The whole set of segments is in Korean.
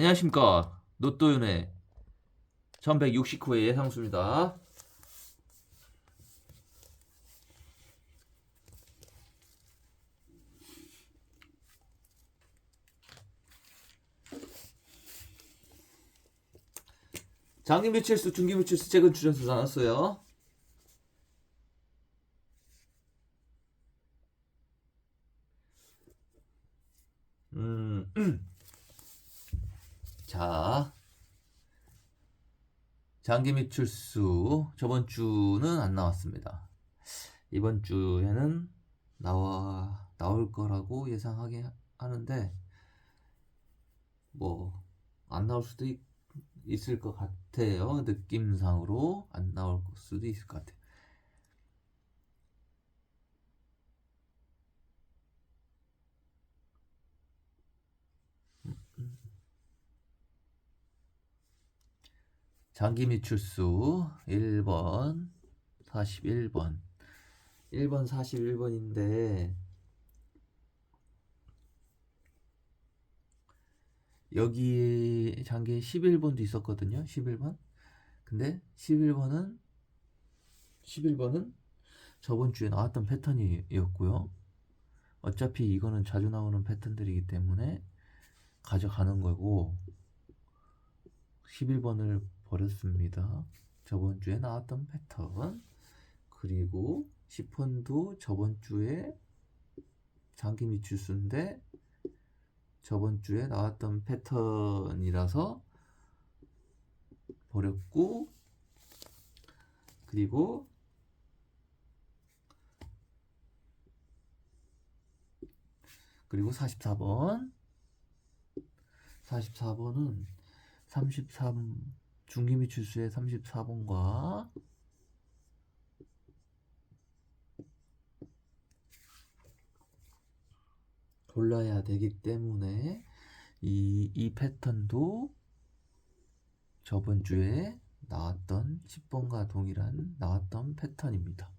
안녕하십니까. 노또윤의 1169회 예상수입니다. 장기 매출수 중기 매출수 최근 출연수 나왔어요 음, 자, 장기 매출수 저번 주는 안 나왔습니다. 이번 주에는 나와 나올 거라고 예상하게 하는데 뭐 안 나올 수도 있, 있을 것 같아요. 느낌상으로 안 나올 수도 있을 것 같아요. 장기 미출수 1번 41번. 1번 41번인데 여기 장기에 11번도 있었거든요 11번. 근데 11번은 11번은 저번 주에 나왔던 패턴이었고요. 어차피 이거는 자주 나오는 패턴들이기 때문에 가져가는 거고 11번을 버렸습니다. 저번 주에 나왔던 패턴 그리고 10번도 저번 주에 장기 미출수인데 저번 주에 나왔던 패턴이라서 버렸고 그리고 그리고 44번 44번은 33 중기미 출수의 34번과 골라야 되기 때문에 이, 이 패턴도 저번 주에 나왔던 10번과 동일한 나왔던 패턴입니다.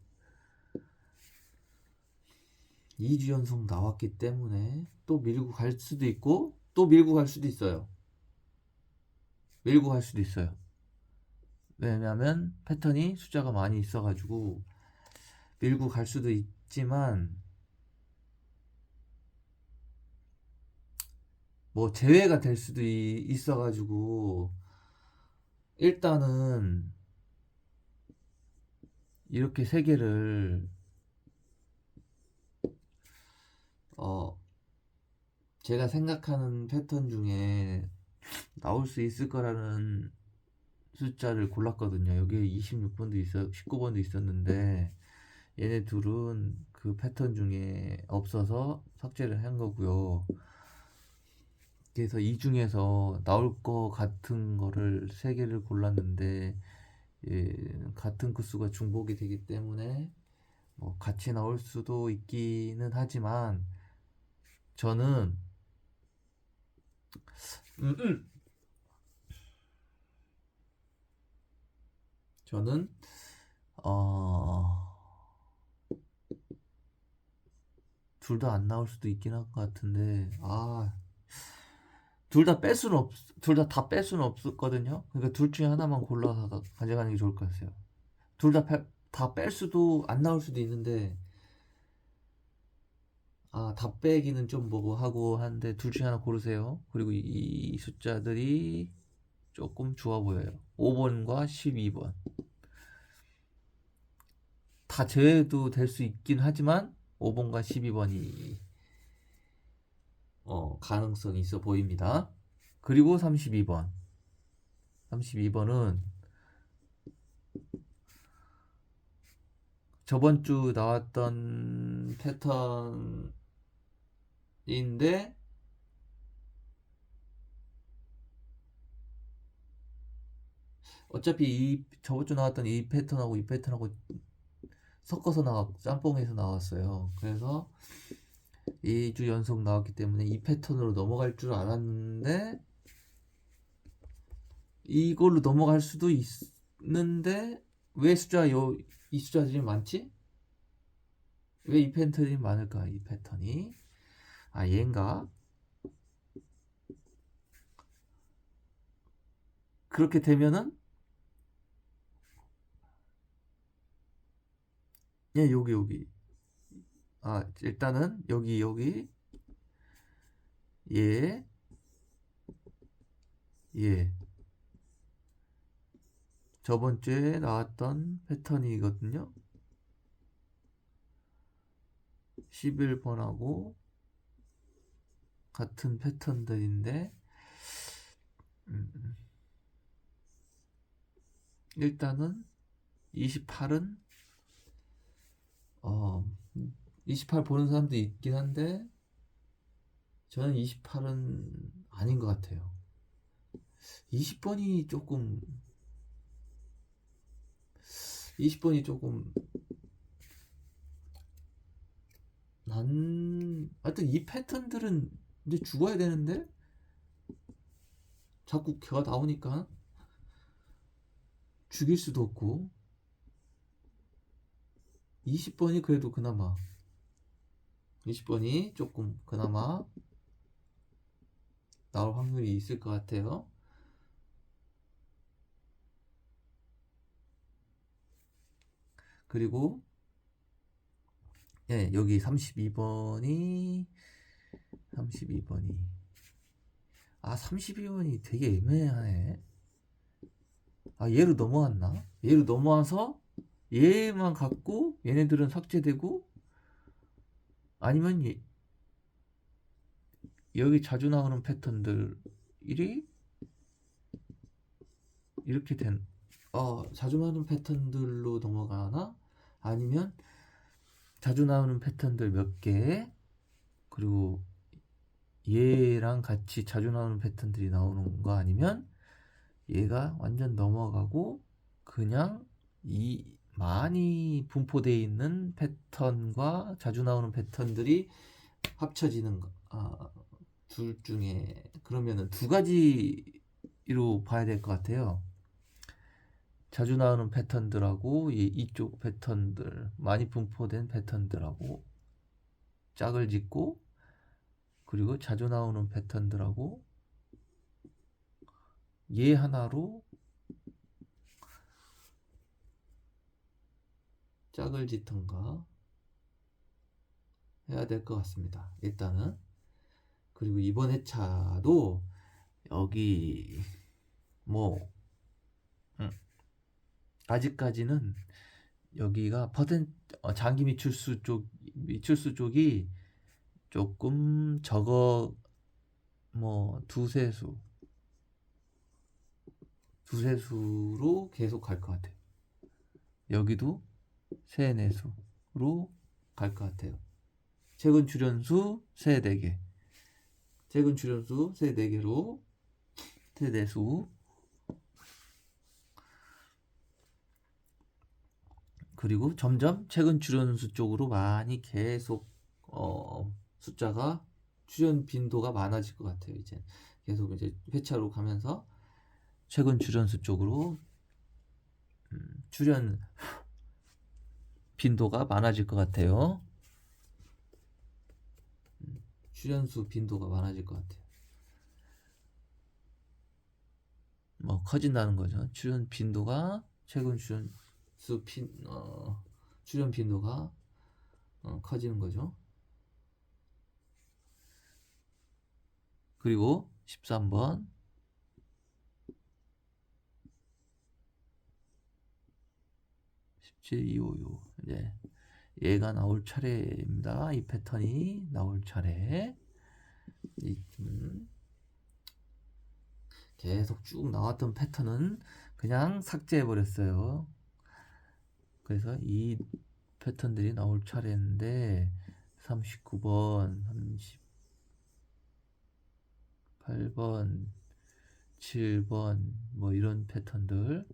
2주 연속 나왔기 때문에 또 밀고 갈 수도 있고 또 밀고 갈 수도 있어요. 밀고 갈 수도 있어요. 왜냐면 패턴이 숫자가 많이 있어가지고 밀고 갈 수도 있지만 뭐 제외가 될 수도 있어가지고 일단은 이렇게 세 개를 어 제가 생각하는 패턴 중에 나올 수 있을 거라는 숫자를 골랐거든요. 여기에 26번도 있어, 19번도 있었는데 얘네 둘은 그 패턴 중에 없어서 삭제를 한 거고요. 그래서 이 중에서 나올 거 같은 거를 세 개를 골랐는데 예, 같은 그 수가 중복이 되기 때문에 뭐 같이 나올 수도 있기는 하지만 저는 음, 음. 저는 어... 둘 다 안 나올 수도 있긴 할 것 같은데 아... 둘 다 뺄 수는 없, 둘 다 다 뺄 수는 없었거든요. 그러니까 둘 중에 하나만 골라서 가져가는 게 좋을 것 같아요. 둘 다 다 뺄 수도 안 나올 수도 있는데 아, 다 빼기는 좀 뭐고 하고 하는데 둘 중에 하나 고르세요. 그리고 이, 이 숫자들이 조금 좋아 보여요. 5번과 12번. 다 제외도 될 수 있긴 하지만 5번과 12번이 어, 가능성이 있어 보입니다. 그리고 32번. 32번은 저번 주 나왔던 패턴인데 어차피 이 저번 주 나왔던 이 패턴하고 이 패턴하고 섞어서 나왔 짬뽕에서 나왔어요. 그래서 2주 연속 나왔기 때문에 이 패턴으로 넘어갈 줄 알았는데 이걸로 넘어갈 수도 있는데 왜 숫자 요 이 숫자들이 많지? 왜 이 패턴이 많을까? 이 패턴이 아 얘인가? 그렇게 되면은 예, 여기 여기. 아, 일단은 여기 여기 예. 예. 저번 주에 나왔던 패턴이거든요. 11번하고 같은 패턴들인데 음, 일단은 28은 어, 28 보는 사람도 있긴 한데 저는 28은 아닌 것 같아요. 20번이 조금 20번이 조금 난 하여튼 이 패턴들은 이제 죽어야 되는데 자꾸 걔가 나오니까 죽일 수도 없고 20번이 그래도 그나마 20번이 조금 그나마 나올 확률이 있을 것 같아요. 그리고 예, 여기 32번이 32번이 아 32번이 되게 애매하네. 아 얘로 넘어왔나? 얘로 넘어와서 얘만 갖고 얘네들은 삭제되고 아니면 얘- 여기 자주 나오는 패턴들이 이렇게 된, 어, 자주 나오는 패턴들로 넘어가나? 아니면 자주 나오는 패턴들 몇 개, 그리고 얘랑 같이 자주 나오는 패턴들이 나오는 거 아니면 얘가 완전 넘어가고 그냥 이 많이 분포되어 있는 패턴과 자주 나오는 패턴들이 합쳐지는 거, 아, 둘 중에 그러면은 두 가지로 봐야 될 것 같아요. 자주 나오는 패턴들하고 이- 이쪽 패턴들 많이 분포된 패턴들하고 짝을 짓고 그리고 자주 나오는 패턴들하고 얘 하나로 짝을 짓던가 해야 될 것 같습니다. 일단은 그리고 이번 회차도 여기 뭐 음, 아직까지는 여기가 퍼센 어, 장기 미출수 쪽 미출수 쪽이 조금 적어 뭐 두세 수 두세 수로 계속 갈 것 같아요. 여기도 세네 수로 갈 것 같아요. 최근 출연수 세 네 개. 최근 출연수 세 네 개로 세네 수. 그리고 점점 최근 출연수 쪽으로 많이 계속 어, 숫자가 출연 빈도가 많아질 것 같아요. 이제 계속 이제 회차로 가면서 최근 출연수 쪽으로 음, 출연 빈도가 많아질 것 같아요. 음, 출연수 빈도가 많아질 것 같아요. 뭐 커진다는 거죠. 출연 빈도가 최근 출연 수 빈 어, 출연 빈도가 어, 커지는 거죠. 그리고 13번 17256 이제 얘가 나올 차례입니다. 이 패턴이 나올 차례. 이, 음, 계속 쭉 나왔던 패턴은 그냥 삭제해 버렸어요. 그래서 이 패턴들이 나올 차례인데 39번, 38번, 7번 뭐 이런 패턴들이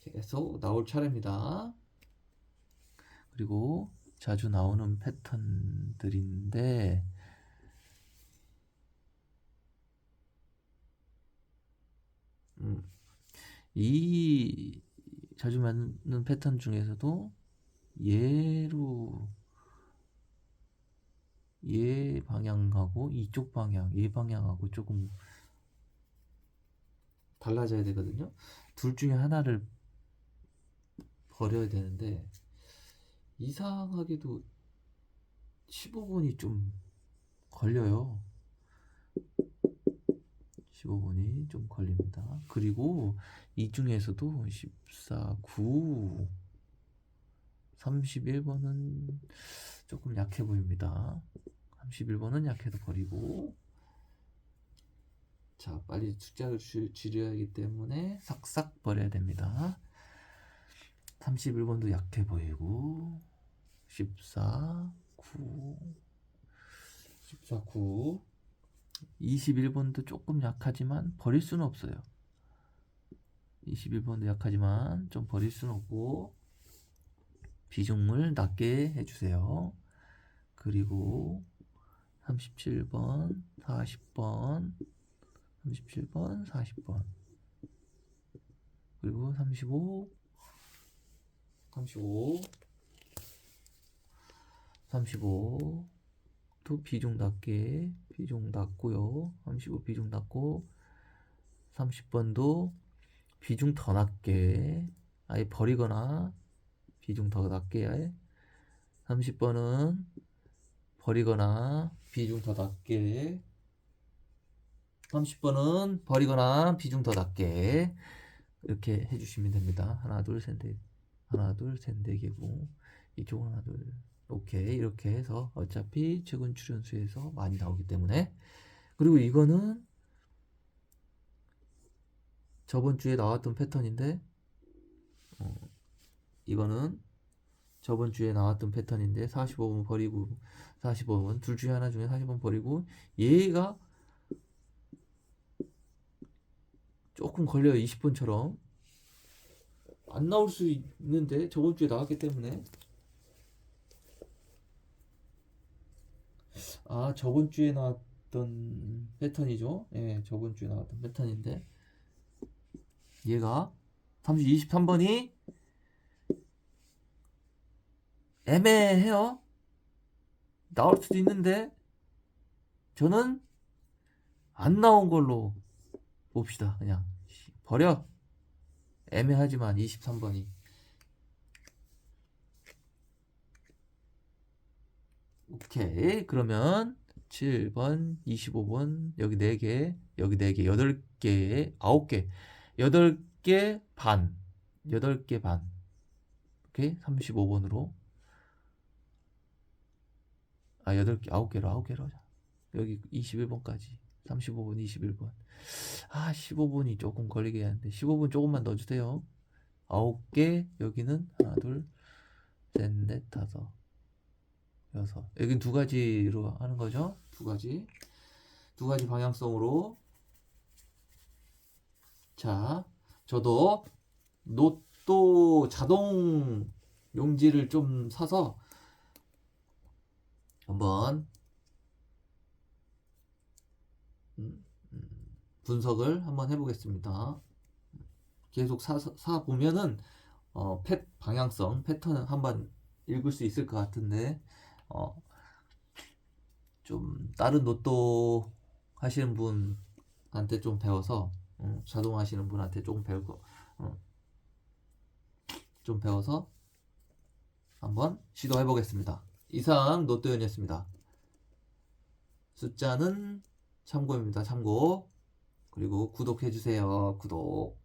계속 나올 차례입니다. 그리고 자주 나오는 패턴들인데 음, 이 자주 맞는 패턴 중에서도 얘로 얘 방향하고 이쪽 방향, 얘 방향하고 조금 달라져야 되거든요. 둘 중에 하나를 버려야 되는데 이상하게도 15번이 좀 걸려요. 15번이 좀 걸립니다. 그리고 이 중에서도 14, 9, 31번은 조금 약해 보입니다. 31번은 약해도 버리고 자 빨리 줄- 줄여야 하기 때문에 싹싹 버려야 됩니다. 31번도 약해 보이고 14, 9 14, 9 21번도 조금 약하지만 버릴 수는 없어요. 21번도 약하지만 좀 버릴 수는 없고 비중을 낮게 해주세요. 그리고 37번, 40번, 37번, 40번 그리고 35, 35, 35, 또 비중 낮게, 비중 낮고요. 35 비중 낮고, 30번도 비중 더 낮게, 아예 버리거나, 비중 더 낮게, 30번은 버리거나, 비중 더 낮게, 30번은 버리거나, 비중 더 낮게, 이렇게 해주시면 됩니다. 하나, 둘, 셋, 넷. 하나, 둘, 셋, 네 개고, 이쪽은 하나, 둘, 오케이. 이렇게 해서 어차피 최근 출연수에서 많이 나오기 때문에. 그리고 이거는 저번 주에 나왔던 패턴인데, 어, 이거는 저번 주에 나왔던 패턴인데, 45번 버리고, 45번, 둘 중에 하나 중에 40번 버리고, 얘가 조금 걸려요. 20번처럼. 안 나올 수 있는데, 저번 주에 나왔기 때문에. 아, 저번 주에 나왔던 패턴이죠. 예, 저번 주에 나왔던 패턴인데. 얘가 30, 23번이 애매해요. 나올 수도 있는데, 저는 안 나온 걸로 봅시다. 그냥. 버려. 애매하지만 23번이. 오케이. 그러면 7번, 25번, 여기 4개, 여기 4개, 8개, 9개, 8개 반, 8개 반. 오케이. 35번으로. 아, 8개, 9개로, 9개로 하자. 여기 21번까지. 35번, 21번. 아, 15번이 조금 걸리게 하는데, 15번 조금만 넣어주세요. 9개, 여기는 하나, 둘, 셋, 넷, 다섯. 여섯. 여긴 두 가지로 하는 거죠. 두 가지. 두 가지 방향성으로. 자, 저도 노또 자동 용지를 좀 사서 한번 음, 음, 분석을 한번 해보겠습니다. 계속 사, 사 보면은 어, 펫 방향성 패턴을 한번 읽을 수 있을 것 같은데 어, 좀 다른 로또 하시는 분한테 좀 배워서 음, 자동 하시는 분한테 조금 배우고 음, 좀 배워서 한번 시도해 보겠습니다. 이상 로또연이었습니다. 숫자는 참고입니다. 참고. 그리고 구독해 주세요. 구독.